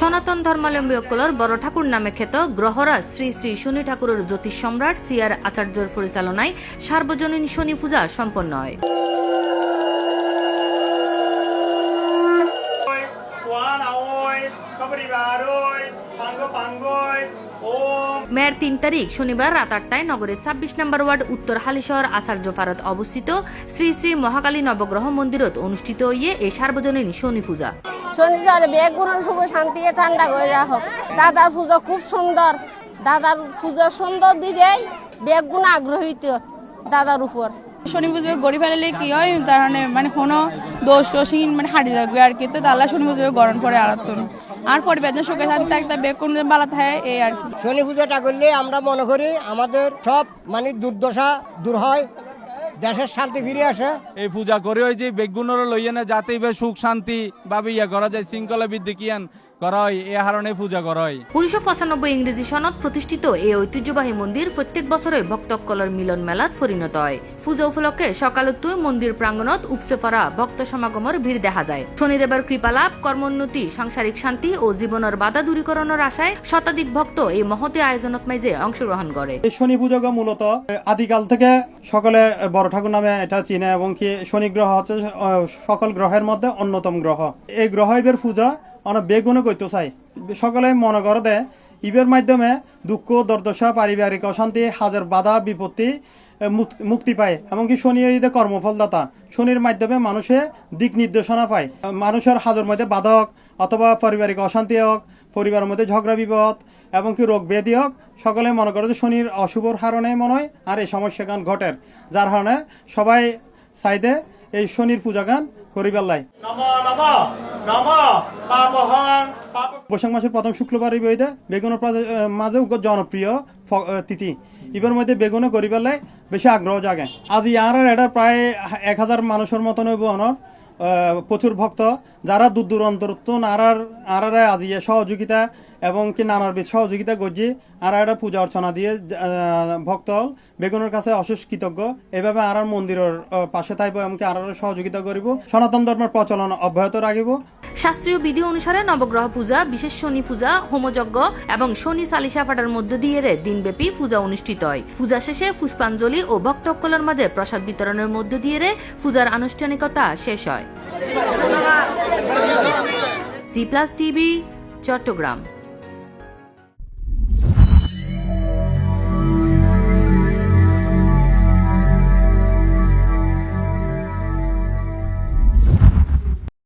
সনাতন ধর্মাবলম্বীসকলৰ বড় ঠাকুর নামে খ্যাত গ্রহরাজ শ্রী শ্রী শনি ঠাকুরের জ্যোতিষ সম্রাট সিআর আচার্যর পরিচালনায় সার্বজনীন শনি পূজা সম্পন্ন হয়। মেয়ের তিন তারিখ শনিবার রাত আটটায় নগরের ছাব্বিশ নম্বর ওয়ার্ড উত্তর হালিশহর আচার্য ফারত অবস্থিত শ্রী শ্রী মহাকালী নবগ্রহ মন্দিরত অনুষ্ঠিত ইয়ে এই সার্বজনীন শনি পূজা। শনিবার বেগুনের শুভ শান্তি ঠান্ডা করে রাখো। দাদার পুজো খুব সুন্দর। দাদার পুজো সুন্দর দিকে বেগুন আগ্রহীত দাদার উপর। শনি পুজো গড়ি ফেলালে কি হয়? তার মানে মানে কোনো দোষ টোষিন মানে হারিয়ে যাবে আর কি। তো তাহলে শনি পুজো গরম পরে আরাতন আর পরিবার সুখে শান্তি থাকতে বেকুন বালা থাকে এই আর কি। শনি পুজোটা করলে আমরা মনে করি আমাদের সব মানে দুর্দশা দূর হয়। দেশের শান্তি ফিরে আসে। এই পূজা করে ওই যে বেগুনের লইয়ে না, যাতে সুখ শান্তি ভাবে ইয়া করা যায়, শৃঙ্খলা বৃদ্ধি কিয়ান এ হারণে পূজা করা উনিশশো পঁচানব্বই ইংরেজি সনদ প্রতিষ্ঠিত এই ঐতিহ্যবাহী মন্দির প্রত্যেক বছরে ভক্তকলর মিলন মেলাত পরিণত হয়। পূজা উপলক্ষে সকালত মন্দির প্রাঙ্গণত উপসে পড়া ভক্ত সমাগমের ভিড় দেখা যায়। শনিদেবের কৃপালাভ কর্মোন্নতি সাংসারিক শান্তি ও জীবনের বাধা দূরীকরণের আশায় শতাধিক ভক্ত এই মহতে আয়োজনত মাইজে অংশগ্রহণ করে। এই শনি পূজাকে মূলত আদিকাল থেকে সকলে বড় ঠাকুর নামে এটা চিনে এবং কি শনি গ্রহ হচ্ছে আহ, সকল গ্রহের মধ্যে অন্যতম গ্রহ। এই গ্রহ ইবের পূজা অনেক বেগুনে করতে চাই। সকলে মনে করে দেয় ইবের মাধ্যমে দুঃখ, দুর্দশা, পারিবারিক অশান্তি, হাজার বাধা, বিপত্তি মুক্তি পায়। এমনকি শনি ঈদে কর্মফলদাতা। শনির মাধ্যমে মানুষে দিক নির্দেশনা পায়। মানুষের হাজার মধ্যে বাধা হোক, অথবা পারিবারিক অশান্তি হোক, পরিবারের মধ্যে ঝগড়া বিপদ এমনকি রোগ ব্যাধি হোক, সকলে মনে করে যে শনির অশুভর কারণে মনে হয়, আর এই সমস্যা গান ঘটের। যার কারণে সবাই চাইদে এই শনির পূজা গান করিবার লাই। নম! বৈশাখ মাসের প্রথম শুক্রবার বইতে আহ, মাঝে জনপ্রিয় তিথি। এবার মধ্যে বেগুনে গরিবালে বেশি আগ্রহ জাগে। আজ ইয়ার এটা প্রায় এক হাজার মানুষের মতন হইব প্রচুর ভক্ত, যারা দূর দূরান্তর তো নারার আরারে আজিয়ে সহযোগিতা এবং কি নানারবিধ সহযোগিতা গজি আর একটা পূজা অর্চনা দিয়ে ভক্ত বেগুনের কাছে অশেষ কৃতজ্ঞ। এভাবে আর মন্দিরের পাশে থাকব এমনকি আর সহযোগিতা করিব। সনাতন ধর্মের প্রচলন অব্যাহত রাখিব। শাস্ত্রীয় বিধি অনুসারে নবগ্রহ পূজা, বিশেষ শনি পূজা, হোমযজ্ঞ এবং শনি সালিসা ফাটার মধ্য দিয়ে দিনব্যাপী পূজা অনুষ্ঠিত হয়। পূজা শেষে পুষ্পাঞ্জলি ও ভক্তকলের মাঝে প্রসাদ বিতরণের মধ্য দিয়ে পূজার আনুষ্ঠানিকতা শেষ হয়। C plus TV, Chattogram.